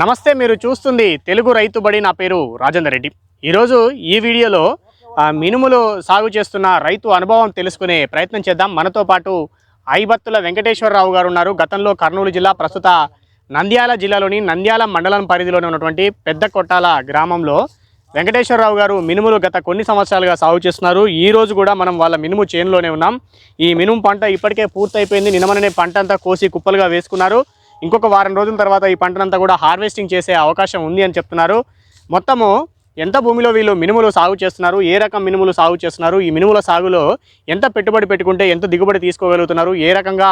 నమస్తే మీరు చూస్తుంది తెలుగు రైతు బడి నా పేరు రాజేందర్ రెడ్డి. ఈరోజు ఈ వీడియోలో మినుములు సాగు చేస్తున్న రైతు అనుభవం తెలుసుకునే ప్రయత్నం చేద్దాం. మనతో పాటు ఐబత్తుల వెంకటేశ్వరరావు గారు ఉన్నారు. గతంలో కర్నూలు జిల్లా ప్రస్తుత నంద్యాల జిల్లాలోని నంద్యాల మండలం పరిధిలోనే ఉన్నటువంటి పెద్ద కొట్టాల గ్రామంలో వెంకటేశ్వరరావు గారు మినుములు గత కొన్ని సంవత్సరాలుగా సాగు చేస్తున్నారు. ఈ రోజు కూడా మనం వాళ్ళ మినుము చేనులోనే ఉన్నాం. ఈ మినుము పంట ఇప్పటికే పూర్తయిపోయింది. నినమననే పంట అంతా కోసి కుప్పలుగా వేసుకున్నారు. ఇంకొక వారం రోజుల తర్వాత ఈ పంటనంతా కూడా హార్వెస్టింగ్ చేసే అవకాశం ఉంది అని చెప్తున్నారు. మొత్తము ఎంత భూమిలో వీళ్ళు మినుములు సాగు చేస్తున్నారు? ఏ రకం మినుములు సాగు చేస్తున్నారు? ఈ మినుముల సాగులో ఎంత పెట్టుబడి పెట్టుకుంటే ఎంత దిగుబడి తీసుకోగలుగుతున్నారు? ఏ రకంగా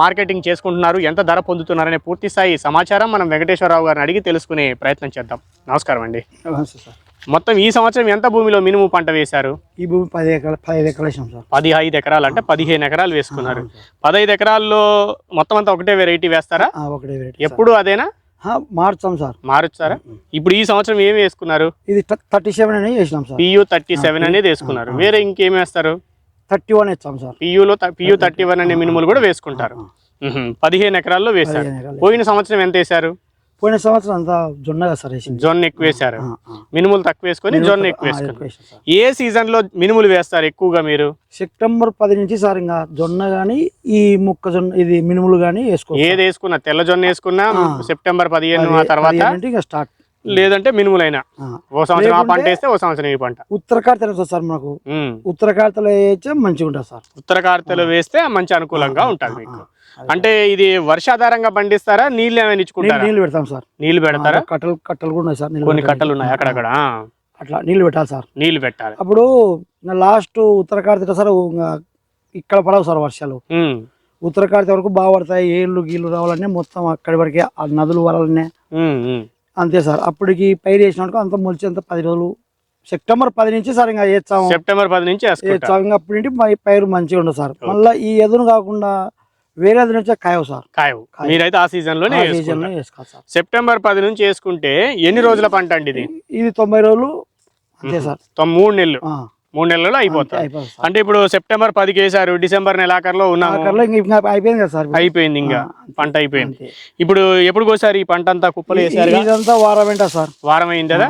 మార్కెటింగ్ చేసుకుంటున్నారు ఎంత ధర పొందుతున్నారనే పూర్తి స్థాయి సమాచారం మనం వెంకటేశ్వరరావు గారిని అడిగి తెలుసుకునే ప్రయత్నం చేద్దాం. నమస్కారం అండి. నమస్తే సార్. మొత్తం ఈ సంవత్సరం ఎంత భూమిలో మినుము పంట వేశారు? ఈ భూమి పది ఎకరాలు పదిహేను ఎకరాలు వేసినాం సార్. పదిహైదు ఎకరాలు అంటే పదిహేను ఎకరాలు వేసుకున్నారు. పదహైదు ఎకరాల్లో మొత్తం అంతా ఒకటే వెరైటీ వేస్తారా? ఒకటే వెరైటీ ఎప్పుడు అదేనా? మార్చాం సార్. మారుస్తారా? ఇప్పుడు ఈ సంవత్సరం ఏమి వేసుకున్నారు? ఇది థర్టీ సెవెన్ అని వేసినాం సార్. పియు థర్టీ సెవెన్ అనేది వేసుకున్నారు. వేరే ఇంకేం వేస్తారు? థర్టీ వన్ ఇచ్చాం సార్. పియులో పియు థర్టీ వన్ అనే మినుములు కూడా వేసుకుంటారు. పదిహేను ఎకరాల్లో వేశారు. పోయిన సంవత్సరం ఎంత వేశారు? పోయిన సంవత్సరం అంతా జొన్నగా సార్ జొన్న ఎక్కువ వేశారు. మినుములు తక్కువ వేసుకొని జొన్న ఎక్కువ సార్. ఏ సీజన్లో మినుములు వేస్తారు ఎక్కువగా మీరు? సెప్టెంబర్ పది నుంచి సార్ ఇంకా జొన్న గానీ ఈ మొక్కజొన్న ఇది మినుములు గానీ వేసుకో ఏది వేసుకున్నా? తెల్ల జొన్న వేసుకున్నా. సెప్టెంబర్ పదిహేను ఆ తర్వాత? స్టార్ట్. లేదంటే మినుములైనా. ఆ. ఓ సంవత్సరం ఆ పంట వేస్తే ఓ సంవత్సరం ఈ పంట. ఉత్తరకార్తె తెలుసు సార్ మనకు. ఉత్తరకార్తెలో వేస్తే మంచిగా ఉంటుంది సార్. ఉత్తర కార్తెలు వేస్తే మంచి అనుకూలంగా ఉంటుంది మీకు. అంటే ఇది వర్షాధారంగా పండిస్తారా? నీళ్ళు ఏమైనా నీళ్ళు ఇచ్చుకుంటారా? నీళ్ళు పెడతాం సార్. నీళ్ళు పెడతారా? కట్టలు కట్టలు కూడా ఉన్నాయి సార్ నీళ్ళు కొన్ని. కట్టలు ఉన్నాయి అక్కడక్కడ. అట్లా నీళ్ళు పెట్టాలి సార్. నీళ్ళు పెట్టాలి. అప్పుడు లాస్ట్ ఉత్తరకార్తె సార్ ఇంకా ఇక్కడ పడవు సార్ వర్షాలు. ఉత్తరకార్తె వరకు బాగా పడతాయి ఏళ్ళు గీళ్ళు రావాలనే మొత్తం అక్కడి వరకే ఆ నదులు వరాలనే. అంతే సార్. అప్పటికి పైరు వేసినట్టు అంత మొలిచి అంత పది రోజులు. సెప్టెంబర్ పది నుంచి సార్ ఇంకా వేస్తాము సెప్టెంబర్ పది నుంచి వేసుకుంటారు వేస్తాం ఇంకా అప్పటి పైరు మంచిగా ఉండదు సార్. మళ్ళీ ఈ ఎదురు కాకుండా వేరే నుంచి కాయవు సార్. కాయవు. మీరైతే ఆ సీజన్లోనే వేసుకోవాలి సార్. సెప్టెంబర్ పది నుంచి వేసుకుంటే ఎన్ని రోజుల పంట అండి ఇది? ఇది తొంభై రోజులు. అంతే సార్. మూడు నెలలు. మూడు నెలల్లో అయిపోతుంది సార్. అంటే ఇప్పుడు సెప్టెంబర్ పదికి వేసారు డిసెంబర్ నెలాఖరులో ఉన్నాము. అయిపోయింది కదా సార్. అయిపోయింది ఇంకా. పంట అయిపోయింది. ఇప్పుడు ఎప్పుడు కోసారు ఈ పంట అంతా కుప్పలు వేసారు ఇదంతా వారం సార్? వారం అయింది? కదా.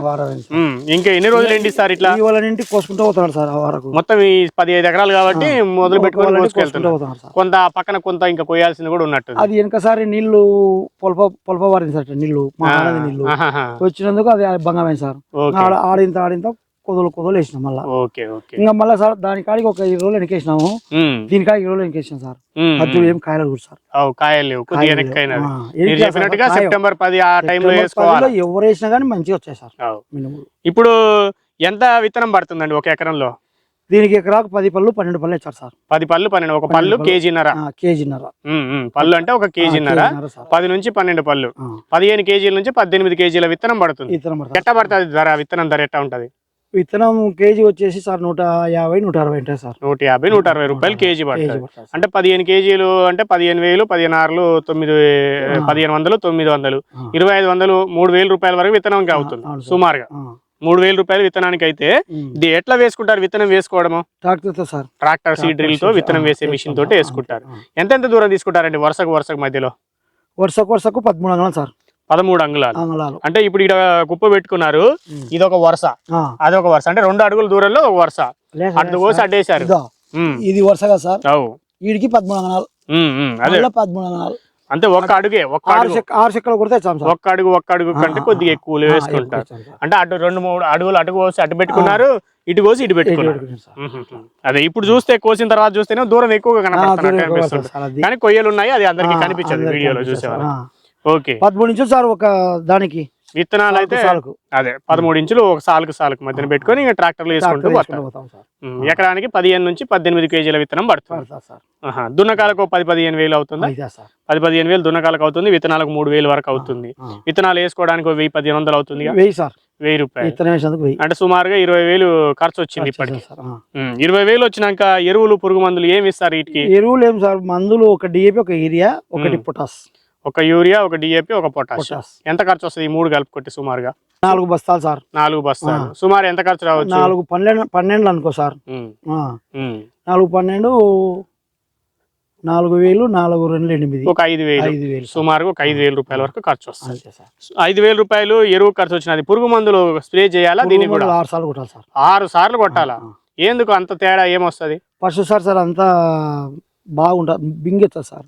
ఇంకా ఎన్ని రోజులు ఇట్లా? ఈ వాళ్ళ ఇంటికి కోసుకుంటూ పోతున్నాడు సార్ వరకు. మొత్తం ఈ పదిహేను ఎకరాలు కాబట్టి మొదలు పెట్టుకొని కోసుకెళ్తున్నారు. సార్. కొంత పక్కన కొంత ఇంకా కొయ్యాల్సింది కూడా ఉన్నట్టు అది వెనకసారి నీళ్ళు పొలప పొలప వారింది సార్ నీళ్ళు మా నీళ్ళు వచ్చినందుకు అది బంగమైంది సార్. ఆడింత ఆడింత కొదలు కొదలు వేసినాం మళ్ళా. Okay okay. ఇంకా మళ్ళీ సార్ దాని కాడికి ఒక ఇరవై రోజులు వెనకేసినాము. ఉమ్. దీని కాడికి ఇరవై రోజులు వెనకేసినాం సార్. ఖర్చులు ఏం కాయలు కూడా సార్. కాయలు చెప్పినట్టుగా సెప్టెంబర్ పది ఆ టైంలో ఎవరు వేసినా కానీ మంచిగా వచ్చాయి సార్ ఇప్పుడు ఎంత విత్తనం పడుతుందండి ఒక ఎకరంలో? దీనికి ఎకరాకు పది పళ్ళు పన్నెండు పళ్ళు ఇచ్చారు సార్. పది పళ్ళు పన్నెండు ఒక పళ్ళు. కేజీన్నర. కేజీన్నర. పళ్ళు అంటే ఒక కేజీన్నర. పది నుంచి పన్నెండు పళ్ళు. పదిహేను కేజీల నుంచి పద్దెనిమిది కేజీల విత్తనం పడుతుంది. ఎట్ట పడుతుంది ధర? విత్తనం ధర ఎట్ట ఉంటది? విత్తనం కేజీ వచ్చేసి సార్ నూట యాభై నూట అరవై ఉంటాయి సార్. నూట యాభై నూట అరవై రూపాయలు కేజీ పడుతుంది. అంటే పదిహేను కేజీలు అంటే పదిహేను వేలు పదిహేను ఆరులు తొమ్మిది. పదిహేను వందలు తొమ్మిది వందలు. ఇరవై ఐదు వందలు మూడు వేల రూపాయల వరకు విత్తనం అవుతుంది. సుమారుగా. మూడు వేల రూపాయల విత్తనానికి అయితే. ఇది ఎట్లా వేసుకుంటారు విత్తనం వేసుకోవడము? ట్రాక్టర్తో సార్. ట్రాక్టర్ సీడ్ ట్రాక్టర్ డ్రిల్తో విత్తనం వేసే మిషన్ తోటి వేసుకుంటారు. ఎంత ఎంత దూరం తీసుకుంటారండి వరుసకు వరుసకు మధ్యలో? వరుసకు వరుసకు పదమూడు అంగళాలు సార్. పదమూడు అంగుళాలు. అంగళాలు. అంటే ఇప్పుడు ఇక్కడ కుప్ప పెట్టుకున్నారు. ఇది ఒక వరుస. అదొక వరుస. అంటే రెండు అడుగుల దూరంలో ఒక వరుస. అటు. కోసి అడ్డేశారు ఇదో వరుసగా సార్. వీడికి పదమూడు ఉమ్, అదే. పదమూడు అంగళాలు. అంటే ఒక్క అడుగే ఒక్క ఆరు అడుగు. చెక్క ఆరు చెక్కలు కొడితే ఒక్క అడుగు ఒక్క అడుగు కంటే కొద్దిగా ఎక్కువ వేసుకుంటారు. అంటే అటు రెండు మూడు అడుగులు అటు కోసి అటు పెట్టుకున్నారు ఇటు కోసి ఇటు పెట్టుకున్నారు. అదే ఇప్పుడు చూస్తే కోసిన తర్వాత చూస్తేనే దూరం ఎక్కువగా ఆ, దూరం కనపడుతున్నట్టు ఎక్కువ అనిపిస్తుంది. పడుతుంది సార్ అది. కానీ కొయ్యలు ఉన్నాయి అది అందరికి కనిపించదు వీడియోలో చూసేవారు. ఆ. ఓకే. పదమూడు నుంచి సార్ ఒక దానికి. విత్తనాలు అయితే సాలుకు. అదే పదమూడు ఇంచులు ఒక సాలుకు సాలుకు మధ్యన పెట్టుకొని ఇంకా ట్రాక్టర్లు వేసుకుంటూ పోతాం ఎకరానికి పదిహేను నుంచి పద్దెనిమిది కేజీల విత్తనం పడుతుంది. దున్నకాలకు పది పదిహేను వేలు అవుతుందా? పది పదిహేను వేలు దున్నకాలకు అవుతుంది విత్తనాలకు మూడు వేలు వరకు అవుతుంది. విత్తనాలు వేసుకోవడానికి వెయ్యి పదిహేను వందలు అవుతుంది వెయ్యి రూపాయలు. అంటే సుమారుగా ఇరవై వేలు ఖర్చు వచ్చింది ఇప్పటికి. ఇరవై వేలు వచ్చినాక ఎరువులు పురుగు మందులు ఏమి ఇస్తారు వీటికి? ఎరువులు ఏం సార్? మందులు ఒక డిఏపి ఒక ఏరియా ఒకటి. పొటాస్. ఒక యూరియా ఒక డిఏపి ఒక పొటాష్. పొటాస్ ఎంత ఖర్చు వస్తుంది ఈ మూడు కలుపుకొట్టి సుమారుగా? నాలుగు బస్తాలు సార్. నాలుగు బస్తాలు. సుమారు ఎంత ఖర్చు రావచ్చు? నాలుగు పన్నెండు పన్నెండు అనుకో సార్. నాలుగు పన్నెండు నాలుగు వేలు నాలుగు రెండు ఎనిమిది. ఒక ఐదు వేలు. ఐదు వేలు సార్. సుమారుగా ఒక ఐదు వేల రూపాయల వరకు ఖర్చు వస్తుంది. ఐదు వేల రూపాయలు ఎరువు ఖర్చు వచ్చినది పురుగు మందులు స్ప్రే చేయాలా దీనికి పురుగు కూడా? ఆరు సార్లు కొట్టాలి సార్. ఆరు సార్లు కొట్టాలా. ఎందుకు అంత తేడా ఏమొస్తుంది? ఫస్ట్ సార్ సార్ అంతా బాగుంటుంది బింగెత్తుంది సార్.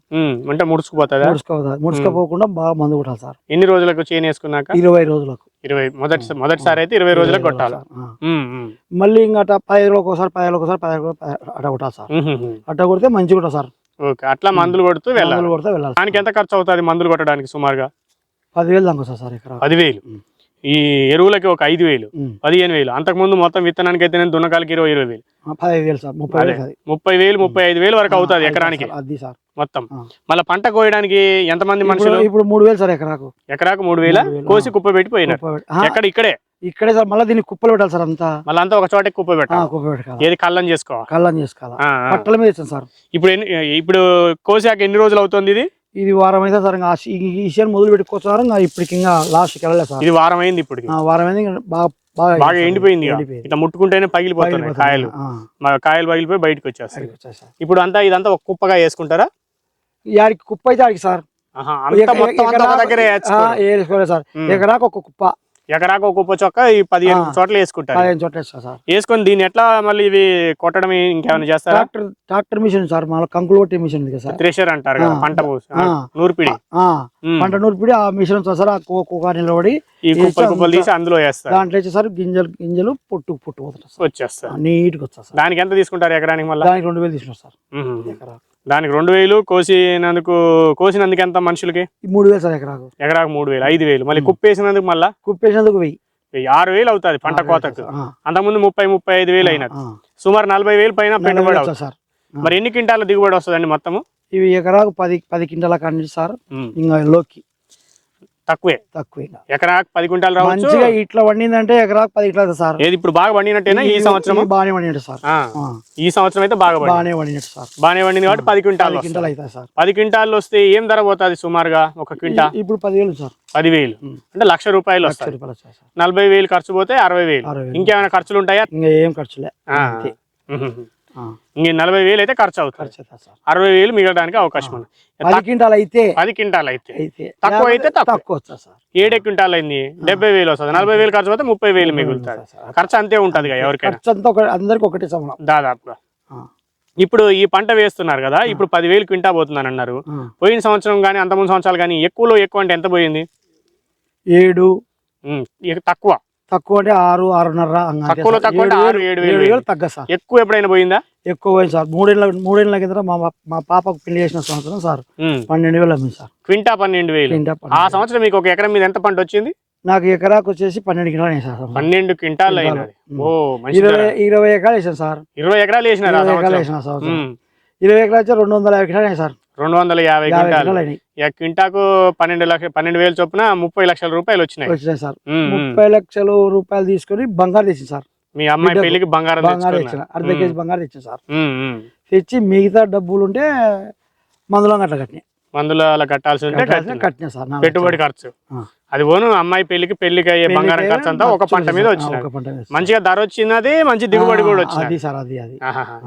అంటే ముడుచుకుపోతుందా? ముడుచుకోవాలి ముడుచుకోపోకుండా బాగా మందు కొట్టాలి సార్. ఎన్ని రోజులకు చేను వేసుకున్నాక? ఇరవై రోజులకు. ఇరవై మొదటి మొదటిసారి అయితే ఇరవై రోజులకు కొట్టాలి. మళ్ళీ ఇంకా అట్ట పదిహేను ఒకసారి పదిహేను ఒకసారి పదిహేను అట్ట కొట్టాలి సార్. అట్ట కొడితే మంచిగా ఉంటుంది సార్. ఓకే. అట్లా మందులు కొడుతూ వెళ్ళాలి. మందులు కొడితే వెళ్ళాలి. దానికి ఎంత ఖర్చు అవుతుంది మందులు కొట్టడానికి సుమారుగా? పదివేలు దాకా సార్ ఇక్కడ పదివేలు. ఈ ఎరువులకి ఒక ఐదు వేలు. పదిహేను వేలు. అంతకుముందు మొత్తం విత్తనానికి అయితే నేను దున్నకాలకి ఇరవై ఇరవై వేలు. ముప్పై. వేలు. ముప్పై ఐదు వేలు వరకు అవుతుంది ఎకరానికి. మొత్తం. మళ్ళీ పంట కోయడానికి ఎంతమంది ఇప్పుడు మనుషులు? ఇప్పుడు మూడు వేలు సార్ ఎకరాకు. ఎకరాకు మూడు వేల? కోసి. కుప్ప పెట్టి పోయినారు. కుప్ప పెట్టి- ఆ, ఎక్కడ? ఇక్కడే? ఇక్కడే సార్. మళ్ళీ దీన్ని కుప్పలు పెట్టాలి సార్ అంతా. మళ్ళీ అంతా ఒక చోట కుప్ప పెట్టాలి. కుప్ప పెట్టాలి. ఏది కళ్ళం చేసుకోవాలి? కళ్ళం చేసుకోవాలి. పట్టల మీద సార్. ఇప్పుడు ఇప్పుడు కోసాక ఎన్ని రోజులు అవుతుంది ఇది? ఇది వారం అయితే సార్? ఇంకా ఈ- విషయాన్ని మొదలు పెట్టుకోవచ్చు ఇంకా ఇప్పటికి ఇంకా లాస్ట్కి వెళ్ళలేదు సార్. ఇది వారం అయింది ఇప్పుడు వారం ఇంకా బాగా బాగా బాగా అయింది సార్. ఎండిపోయింది. ఇట్లా ముట్టుకుంటేనే పగిలిపోతున్నాయి పగిలిపోతుంది. కాయలు. కాయలు పగిలిపోయి బయటకు వచ్చేస్తాయి. సార్. ఇప్పుడు అంతా ఇదంతా ఒక కుప్పగా వేసుకుంటారా? ఈ ఆడికి కుప్ప అయితే ఆడికి సార్. వేసుకోలేదు సార్. ఎకరాకు ఒక కుప్ప. ఎకరాకు ఒక కుప్ప చొక్క ఈ పదిహేను. చోట్ల వేసుకుంటారు. పదిహేను చోట్ల సార్. వేసుకొని దీన్ని ఎట్లా మళ్ళీ ఇవి కొట్టడం ఇంకేమైనా చేస్తారా? ట్రాక్టర్ ట్రాక్టర్ మిషన్ సార్ మళ్ళీ కంకులు కొట్టే మిషన్ ఉంది కదా సార్. థ్రెషర్ అంటారు కదా. పంట. నూర్పిడి. పంట నూర్పిడి ఆ మిషన్ సార్ ఆ కుక్క నిలబడి ఈ కుప్పలు కుప్పలు తీసి అందులో వేస్తారు. దాంట్లో వచ్చేసరికి గింజలు గింజలు పొట్టు పొట్టు పోతుంది వచ్చేస్తారు నీట్గా సార్. దానికి ఎంత తీసుకుంటారు ఎకరానికి మళ్ళీ? దానికి రెండు వేలు తీసుకున్నాం సార్. దానికి రెండు వేలు కోసినందుకు కోసినందుకు ఎంత మనుషులకి? మూడు వేలు సార్ ఎకరాకు. ఎకరాకు మూడు వేలు ఐదు వేలు. మళ్ళీ. కుప్పేసినందుకు మళ్ళా? కుప్పేసినందుకు వెయ్యి. ఆరు వేలు అవుతుంది పంట కోతకు. అంతకుముందు ముప్పై ముప్పై ఐదు వేలు అయినది. సుమారు నలభై వేలు పైన పెట్టుబడి అవుతుంది. సార్. మరి ఎన్ని క్వింటాల దిగుబడి వస్తుందండి మొత్తము? ఇవి ఎకరాకు పది పది క్వింటాల కండి సార్. ఇంకా లోకి. తక్కువే. తక్కువ ఎకరాకు పది క్వింటాలు రావచ్చు. మంచిగా ఇట్లా వండిందంటే ఎకరాకు పది ఇట్లా సార్. ఏది ఇప్పుడు బాగా పండినట్టేనా ఈ సంవత్సరం బాగానే వండినట్టు సార్. ఈ సంవత్సరం అయితే బాగా బాగానే వండినట్టు సార్. బాగానే పండింది కాబట్టి పది క్వింటాలు క్వింటాలు అవుతాయి సార్. పది క్వింటాలు వస్తే ఏం ధర పోతుంది సుమారుగా ఒక క్వింటా? ఇప్పుడు పదివేలు సార్. పదివేలు. అంటే లక్ష రూపాయలు వస్తాయి నలభై వేలు ఖర్చు పోతే అరవై వేలు. ఇంకేమైనా ఖర్చులు ఉంటాయా? ఇంకా ఏం ఖర్చులే. ఇంక నలభై వేలు అయితే ఖర్చు అవుతుంది. అరవై వేలు మిగలడానికి అవకాశం ఉంది. పది క్వింటాలు అయితే పది క్వింటాలు అయితే. అయితే తక్కువ అయితే తక్కువ. ఏడే క్వింటాల్ అయింది. డెబ్బై వేలు వస్తుంది. నలభై వేలు ఖర్చు పోతే ముప్పై వేలు మిగులుతుంది. ఖర్చు అంతే ఉంటుంది ఎవరికైనా. అంతా ఒక అందరికి ఒకటే దాదాపుగా. ఇప్పుడు ఈ పంట వేస్తున్నారు కదా ఇప్పుడు పదివేలు క్వింటా పోతుందని అన్నారు. పోయిన సంవత్సరం కానీ అంతకుముందు సంవత్సరాలు కానీ ఎక్కువలో ఎక్కువ అంటే ఎంత పోయింది? ఏడు. తక్కువ. తక్కువ అంటే ఆరు ఆరున్నర తక్కువలో సార్. తక్కువ అంటే ఆరు, ఏడు వేలు సార్. ఎక్కువ ఎప్పుడైనా పోయిందా? ఎక్కువ పోయింది సార్. మూడేళ్ళ మూడేళ్ళ కింద మా మా పాపకు పెళ్ళి చేసిన సంవత్సరం సార్. పన్నెండు వేలు అమ్మింది సార్. క్వింటా పన్నెండు వేలు. ఆ. సంవత్సరం మీకు ఒక ఎకరం మీద ఎంత పంట వచ్చింది? నాకు ఎకరాకు వచ్చేసి పన్నెండు వేసాను సార్ పన్నెండు క్వింటాల్ ఇరవై. ఇరవై ఎకరాలు వేసాను సార్. ఇరవై ఎకరాలు వేసినారు ఆ ఇరవై ఎకరాలు వేసిన ఉమ్, ఇరవై ఎకరాలు వచ్చి రెండు వందల యాభై వేసాను సార్. రెండు వందల యాభై క్వింటాలు. క్వింటాకు పన్నెండు లక్ష పన్నెండు వేలు చొప్పున ముప్పై లక్షల రూపాయలు వచ్చినాయి. వచ్చినాయి సార్. ముప్పై లక్షలు రూపాయలు తీసుకొని బంగారు తెచ్చింది సార్. మీ అమ్మాయి పెళ్ళికి బంగారం బంగారు తెచ్చిన అర్ధ కేజీ బంగారు తెచ్చింది సార్. తెచ్చి మిగతా డబ్బులు ఉంటే మందులో గట్ల కట్టినాయి. మందులు అలా కట్టాల్సి ఉంటే కట్టిన. సార్ పెట్టుబడి ఖర్చు. అది పోను అమ్మాయి పెళ్ళికి పెళ్ళికి అయ్యే బంగారం ఖర్చు అంతా ఒక పంట మీద ఆ, వచ్చినది ఒక పంట మీద వచ్చింది. మంచిగా ధర వచ్చినది మంచి దిగుబడి కూడా అది సార్ అది అది.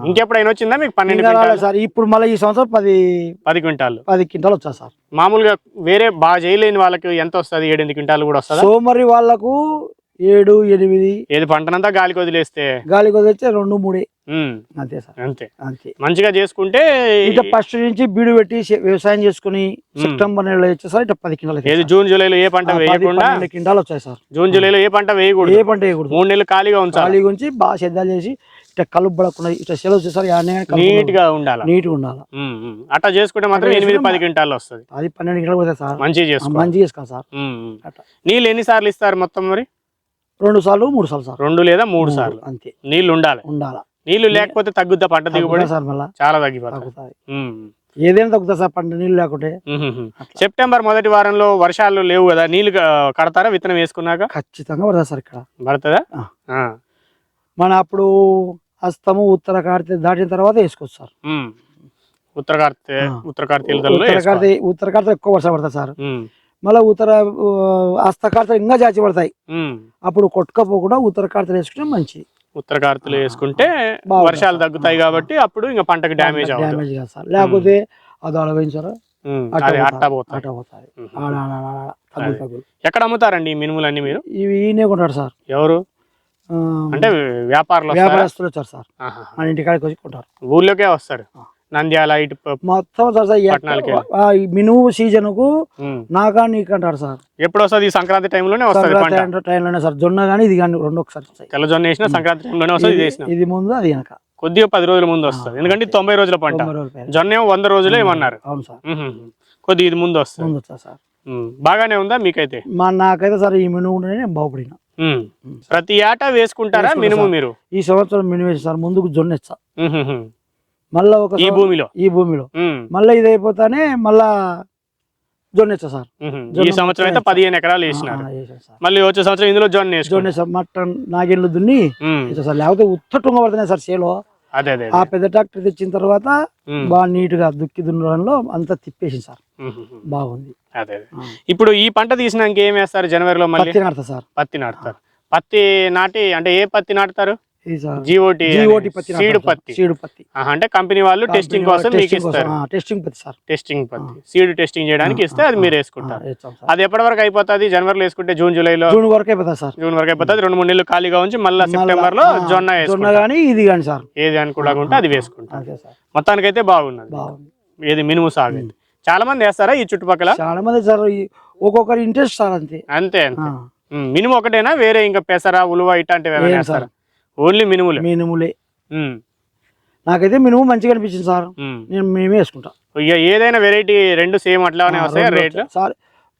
ఇంకెప్పుడైనా వచ్చిందా మీకు పన్నెండు సార్. ఇప్పుడు మళ్ళీ ఈ సంవత్సరం పది పది క్వింటాలు. పది క్వింటాలు వచ్చా సార్. మామూలుగా వేరే బాగా చేయలేని వాళ్ళకి ఎంత వస్తుంది? ఏడెనిమిది క్వింటాలు కూడా వస్తుందా? సోమరి వాళ్ళకు ఏడు ఎనిమిది ఏది పంటనంతా గాలికి వదిలేస్తే? గాలి కుదిరితే రెండు మూడే. అంతే సార్. అంతే. అంతే. మంచిగా చేసుకుంటే ఇట్లా ఫస్ట్ నుంచి బీడు పెట్టి వ్యవసాయం చేసుకుని సెప్టెంబర్ నెలలో వచ్చేసారి ఇట్లా పది క్వింటాలు ఏది జూన్ జూలైలో ఏ పంట వేయకుండా క్వింటాలు వచ్చాయి సార్. జూన్ జూలైలో ఏ పంట ఏ వేయకూడదు పంట వేయకూడదు. మూడు నెలలు ఖాళీగా ఉంచాలి. ఖాళీ గురించి బాగా సిద్ధాలు చేసి ఇట్లా కలుపు పడకుండా ఇట్లా సెలవు వచ్చేసరి నీట్గా ఉండాలి? నీట్గా ఉండాలి? ఉమ్, ఉమ్. అట్లా చేసుకుంటే మాత్రం ఎనిమిది పది క్వింటాలు వస్తుంది. అది పన్నెండు కిలోలు పోతాయి సార్. మంచిగా ఆ, చేసుకోవాలి మంచిగా చేసుకోవాలి సార్. నీళ్ళు ఎన్ని సార్లు ఇస్తారు మొత్తం మరి? రెండు సార్లు మూడు సార్లు సార్. రెండు లేదా మూడు సార్లు. అంతే. నీళ్ళు ఉండాలి. ఉండాలా? నీళ్ళు లేకపోతే తగ్గుద్దా పంట దిగుబడి? సార్ మళ్ళా. చాలా తగ్గిపోతుంది ఏదైనా తగ్గుతుంది సార్ పంట నీళ్ళు లేకుంటే. సెప్టెంబర్ మొదటి వారంలో వర్షాలు లేవు కదా నీళ్ళు కడతారా విత్తనం వేసుకున్నాక? ఖచ్చితంగా పడుతుంది సార్ ఇక్కడ. పడుతుందా. మన అప్పుడు హస్తము ఉత్తర కార్తె దాటిన తర్వాత వేసుకోవచ్చు సార్. ఉత్తర కార్తె. ఉత్తర కార్తీలతల్లో ఉత్తర. కార్తె ఉత్తర కార్తె ఎక్కువ వర్షం పడుతుంది సార్. మళ్ళీ ఉత్తర హస్త కార్తె ఇంకా జాచి పడతాయి. అప్పుడు కొట్టుకపోకుండా ఉత్తర కార్తె వేసుకుంటే మంచిది. ఉత్తర కార్తీలు వేసుకుంటే వర్షాలు. తగ్గుతాయి కాబట్టి అప్పుడు ఇంకా పంటకి డ్యామేజ్ డ్యామేజ్ కాదు సార్. లేకపోతే అది. తగ్గులు ఎక్కడ అమ్ముతారండి ఈ మినుములన్నీ మీరు? ఇవి ఈయనే కొంటారు సార్. ఎవరు? అంటే వ్యాపారులు వ్యాపారస్తులు వచ్చారు సార్. మన ఇంటికాడికి వచ్చి కొంటారు. ఊర్లోకే వస్తారు. నంద్యాల ఇటు మొత్తం సార్ మినుము సీజన్కు. నాకా నీకు అంటారు సార్. ఎప్పుడు వస్తుంది? ఈ సంక్రాంతి టైంలోనే వస్తుంది టైంలోనే సార్ జొన్న కానీ ఇది కానీ రెండు ఒకసారి తెల్ల జొన్న వేసిన సంక్రాంతి టైంలోనే వస్తుంది ఇది ముందు అది వెనక. కొద్దిగా పది రోజుల ముందు వస్తుంది. ఎందుకంటే తొంభై రోజుల పంట. జొన్న వంద రోజులే ఏమన్నారు. అవును సార్. కొద్దిగా ఇది ముందు వస్తుంది. ముందు సార్. బాగానే ఉందా మీకైతే? మా నాకైతే సార్ ఈ మినుము నేను బాగుపడిన. ప్రతి ఏటా వేసుకుంటారా వేసుకుంటా మినుము. మీరు? ఈ సంవత్సరం మినుము వేసి సార్ ముందుకు జొన్న ఉహుహుం. మళ్ళా ఒక ఈ భూమిలో. ఈ భూమిలో. మళ్ళీ ఇది అయిపోతానే మళ్ళా జొన్న ఇచ్చా సార్. ఈ సంవత్సరం అయితే పదిహేను ఎకరాలు వేసినారు. మళ్ళీ వచ్చే సంవత్సరం ఇందులో జొన్న వేసుకోండి. జొన్న సార్ మటన్ నాగేళ్ళు దున్ని సార్. లేకపోతే ఉత్తటుంగా పడుతున్నాయి సార్ చేలో. అదే అదే ఆ. పెద్ద ట్రాక్టర్ తెచ్చిన తర్వాత. బాగా నీట్గా దుక్కి దున్నడంలో అంతా తిప్పేసింది సార్. బాగుంది. అదే. ఇప్పుడు ఈ పంట తీసినాక ఏం వేస్తారు జనవరిలో మళ్ళీ? పత్తి నాడతా సార్. పత్తి నాటుతారు. పత్తి నాటి అంటే ఏ పత్తి నాటుతారు? జిఓటి జీఓటి పత్తి సీడ్. పత్తి. సీడు పత్తి. ఆహా, అంటే కంపెనీ వాళ్ళు టెస్టింగ్ కోసం మీకు టెస్టింగ్ ఇస్తారు. టెస్టింగ్ పత్తి సార్. టెస్టింగ్ పత్తి. సీడ్ టెస్టింగ్ చేయడానికి ఇస్తే అది మీరు వేసుకుంటారు. అది ఎప్పటి వరకు అయిపోతుంది? జనవరిలో వేసుకుంటే జూన్ జూలైలో? జూన్ వరకు అయిపోతుంది సార్. జూన్ వరకు అయిపోతుంది. రెండు మూడు నెలలు ఖాళీగా ఉంచి మళ్ళీ సెప్టెంబర్లో జొన్న జొన్న కానీ ఇది కానీ సార్. ఏది అనుకూలంగా ఉంటే అది వేసుకుంటారు. మొత్తానికి అయితే బాగున్నది. బాగుంది. ఏది మినుము సాగు. చాలా మంది వేస్తారా ఈ చుట్టుపక్కల? చాలా మంది సార్ ఒక్కొక్కరి ఇంట్రెస్ట్ సార్ అంతే. అంతే అంతే. మినుము ఒకటేనా? వేరే ఇంకా పెసర ఉలువ ఇట్లాంటివి ఏమైనా వేస్తారా? ఓన్లీ మినుములే? మినుములే. నాకైతే మినుము మంచిగా అనిపించింది సార్. నేను మేమే వేసుకుంటా. ఇక ఏదైనా వెరైటీ రెండు సేమ్ అట్లానే వస్తాయి రేట్లు సార్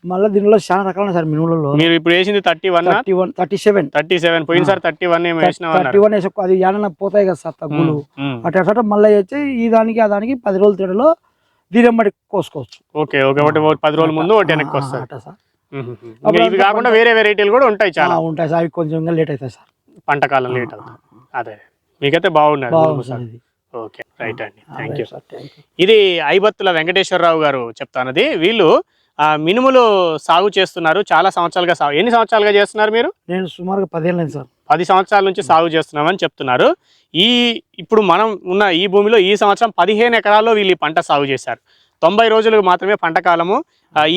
మళ్ళీ దీనిలో చాలా రకాలు సార్ మినుములలో. మీరు ఇప్పుడు వేసింది thirty one thirty one thirty seven thirty seven పోయినసారి థర్టీ వన్ థర్టీ వన్ వేసే అది ఏడన పోతాయి కదా సార్ తగ్గులు. అటు అటు మళ్ళీ వచ్చి ఈ దానికి ఆ దానికి పది రోజుల తేడాలో దీని కోసుకోవచ్చు. Okay okay. ఒకటి పది రోజుల ముందు ఒకటి వెనక్కి అట్ట సార్. ఇవి కాకుండా వేరే వెరైటీలు కూడా ఉంటాయి చాలా. ఉంటాయి సార్. అవి కొంచెం లేట్ అవుతాయి సార్. పంట కాలం లేట్ అవుతుంది. అదే. మీకైతే ఇది ఓకే రైట్ అండి. థ్యాంక్ యూ ఇది ఐబత్తుల వెంకటేశ్వరరావు గారు చెప్తానది. వీళ్ళు మినుములు సాగు చేస్తున్నారు. చాలా సంవత్సరాలుగా సాగు. ఎన్ని సంవత్సరాలుగా చేస్తున్నారు మీరు? నేను సుమారుగా పదేళ్ళు సార్. పది సంవత్సరాల నుంచి సాగు చేస్తున్నామని చెప్తున్నారు. ఈ ఇప్పుడు మనం ఉన్న ఈ భూమిలో ఈ సంవత్సరం పదిహేను ఎకరాల్లో వీళ్ళు పంట సాగు చేశారు. తొంభై రోజులకు మాత్రమే పంట కాలము.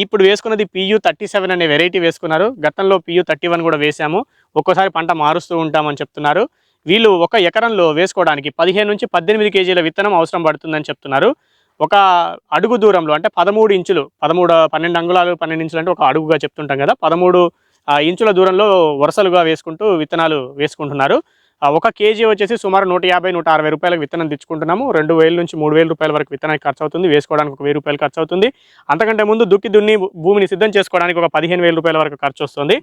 ఇప్పుడు వేసుకున్నది పియూ థర్టీ సెవెన్ అనే వెరైటీ వేసుకున్నారు. గతంలో పియూ థర్టీ వన్ కూడా వేసాము. ఒక్కోసారి పంట మారుస్తూ ఉంటామని చెప్తున్నారు. వీళ్ళు ఒక ఎకరంలో వేసుకోవడానికి పదిహేను నుంచి పద్దెనిమిది కేజీల విత్తనం అవసరం పడుతుందని చెప్తున్నారు. ఒక అడుగు దూరంలో అంటే పదమూడు ఇంచులు పదమూడు పన్నెండు అంగుళాలు పన్నెండు ఇంచులు అంటే ఒక అడుగుగా చెప్తుంటాం కదా. పదమూడు ఇంచుల దూరంలో వరుసలుగా వేసుకుంటూ విత్తనాలు వేసుకుంటున్నారు. ఒక కేజీ వచ్చేసి సుమారు నూట యాభై నూట అరవై రూపాయలకు విత్తనం తెచ్చుకుంటున్నాము. రెండు వేల నుంచి మూడు వేల రూపాయల వరకు విత్తనానికి ఖర్చు అవుతుంది వేసుకోవడానికి ఒక వెయ్యి రూపాయలు ఖర్చు అవుతుంది అంతకంటే ముందు దుక్కి దున్ని భూమిని సిద్ధం చేసుకోవడానికి ఒక పదిహేను వేల రూపాయల వరకు ఖర్చు వస్తుంది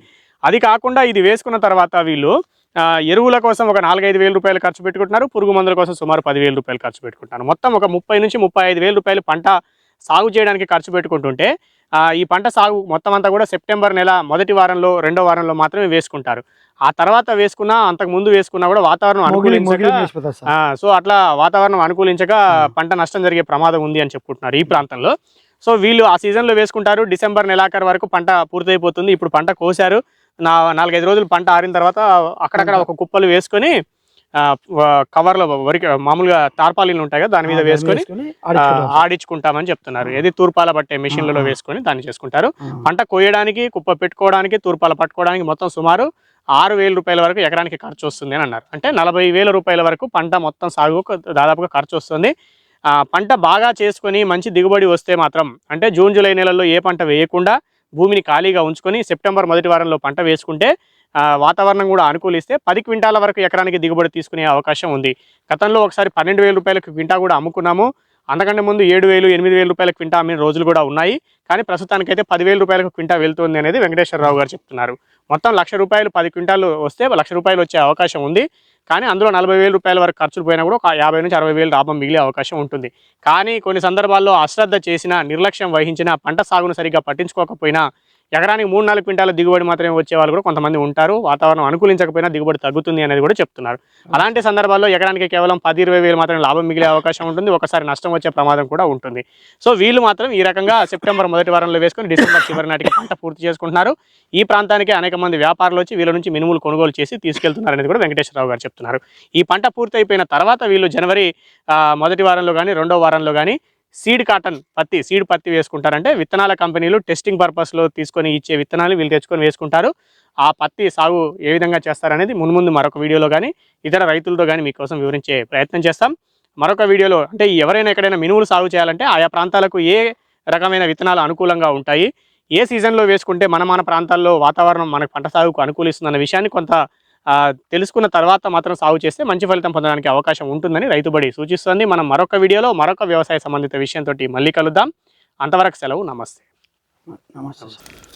అది కాకుండా ఇది వేసుకున్న తర్వాత వీళ్ళు ఎరువుల కోసం ఒక నాలుగైదు వేల రూపాయలు ఖర్చు పెట్టుకుంటున్నారు. పురుగు మందుల కోసం సుమారు పదివేల రూపాయలు ఖర్చు పెట్టుకుంటున్నారు. మొత్తం ఒక ముప్పై నుంచి ముప్పై ఐదు వేల రూపాయలు పంట సాగు చేయడానికి ఖర్చు పెట్టుకుంటుంటే ఈ పంట సాగు మొత్తం అంతా కూడా సెప్టెంబర్ నెల మొదటి వారంలో రెండో వారంలో మాత్రమే వేసుకుంటారు. ఆ తర్వాత వేసుకున్నా అంతకు ముందు వేసుకున్నా కూడా వాతావరణం అనుకూలించక సో అట్లా వాతావరణం అనుకూలించక పంట నష్టం జరిగే ప్రమాదం ఉంది అని చెప్పుకుంటున్నారు ఈ ప్రాంతంలో. సో వీళ్ళు ఆ సీజన్లో వేసుకుంటారు. డిసెంబర్ నెలాఖరు వరకు పంట పూర్తయిపోతుంది. ఇప్పుడు పంట కోసారు నా నాలుగైదు రోజులు పంట ఆరిన తర్వాత అక్కడక్కడ ఒక కుప్పలు వేసుకొని కవర్లో వరికి మామూలుగా తార్పాలీలు ఉంటాయి కదా దాని మీద వేసుకొని. ఆడించుకుంటామని చెప్తున్నారు ఏది తూర్పాల పట్టే మెషిన్లలో. వేసుకొని దాన్ని చేసుకుంటారు. పంట కోయడానికి కుప్ప పెట్టుకోవడానికి తూర్పాల పట్టుకోవడానికి మొత్తం సుమారు ఆరు వేల రూపాయల వరకు ఎకరానికి ఖర్చు వస్తుంది అని అన్నారు అంటే నలభై వేల రూపాయల వరకు పంట మొత్తం సాగుకు దాదాపుగా ఖర్చు వస్తుంది ఆ, పంట బాగా చేసుకొని మంచి దిగుబడి వస్తే మాత్రం అంటే జూన్ జూలై నెలల్లో ఏ పంట వేయకుండా భూమిని ఖాళీగా ఉంచుకొని సెప్టెంబర్ మొదటి వారంలో పంట వేసుకుంటే వాతావరణం కూడా అనుకూలిస్తే పది క్వింటాల వరకు ఎకరానికి దిగుబడి తీసుకునే అవకాశం ఉంది. గతంలో ఒకసారి పన్నెండు వేల రూపాయలకు క్వింటా కూడా అమ్ముకున్నాము. అంతకంటే ముందు ఏడు వేలు ఎనిమిది వేల రూపాయల క్వింటా అమ్మిన రోజులు కూడా ఉన్నాయి. కానీ ప్రస్తుతానికైతే పదివేల రూపాయలకు క్వింటా వెళ్తుంది అనేది వెంకటేశ్వరరావు గారు చెప్తున్నారు. మొత్తం లక్ష రూపాయలు పది క్వింటాలు వస్తే లక్ష రూపాయలు వచ్చే అవకాశం ఉంది. కానీ అందులో నలభై వేల రూపాయల వరకు ఖర్చులు పోయినా కూడా ఒక యాభై నుంచి అరవై వేలు లాభం మిగిలే అవకాశం ఉంటుంది. కానీ కొన్ని సందర్భాల్లో అశ్రద్ధ చేసిన నిర్లక్ష్యం వహించిన పంట సాగును సరిగ్గా పట్టించుకోకపోయినా ఎకరానికి మూడు నాలుగు క్వింటాల దిగుబడి మాత్రమే వచ్చే వాళ్ళు కూడా కొంతమంది ఉంటారు. వాతావరణం అనుకూలించకపోయినా దిగుబడి తగ్గుతుంది అనేది కూడా చెప్తున్నారు. అలాంటి సందర్భాల్లో ఎకరానికి కేవలం పది ఇరవై వేలు మాత్రమే లాభం మిగిలే అవకాశం ఉంటుంది. ఒకసారి నష్టం వచ్చే ప్రమాదం కూడా ఉంటుంది. సో వీళ్ళు మాత్రం ఈ రకంగా సెప్టెంబర్ మొదటి వారంలో వేసుకొని డిసెంబర్ చివరి నాటికి పంట పూర్తి చేసుకుంటున్నారు. ఈ ప్రాంతానికి అనేక మంది వ్యాపారులు వచ్చి వీళ్ళ నుంచి మినుములు కొనుగోలు చేసి తీసుకెళ్తున్నారు అనేది కూడా వెంకటేశ్వరరావు గారు చెప్తున్నారు. ఈ పంట పూర్తి అయిపోయిన తర్వాత వీళ్ళు జనవరి మొదటి వారంలో కానీ రెండో వారంలో కానీ సీడ్ కాటన్ పత్తి సీడ్ పత్తి వేసుకుంటారంటే విత్తనాల కంపెనీలు టెస్టింగ్ పర్పస్లో తీసుకొని ఇచ్చే విత్తనాలు వీళ్ళు తెచ్చుకొని వేసుకుంటారు. ఆ పత్తి సాగు ఏ విధంగా చేస్తారనేది మున్ముందు మరొక వీడియోలో కానీ ఇతర రైతులతో కానీ మీకోసం వివరించే ప్రయత్నం చేస్తాం. మరొక వీడియోలో అంటే ఎవరైనా ఎక్కడైనా మినుములు సాగు చేయాలంటే ఆయా ప్రాంతాలకు ఏ రకమైన విత్తనాలు అనుకూలంగా ఉంటాయి? ఏ సీజన్లో వేసుకుంటే మన మన ప్రాంతాల్లో వాతావరణం మనకు పంట సాగుకు అనుకూలిస్తుందన్న విషయాన్ని కొంత తెలుసుకున్న తర్వాత మాత్రం సాగు చేస్తే మంచి ఫలితం పొందడానికి అవకాశం ఉంటుందని రైతుబడి సూచిస్తుంది. మనం మరొక వీడియోలో మరొక వ్యవసాయ సంబంధిత విషయంతో మళ్ళీ కలుద్దాం. అంతవరకు సెలవు నమస్తే. నమస్తే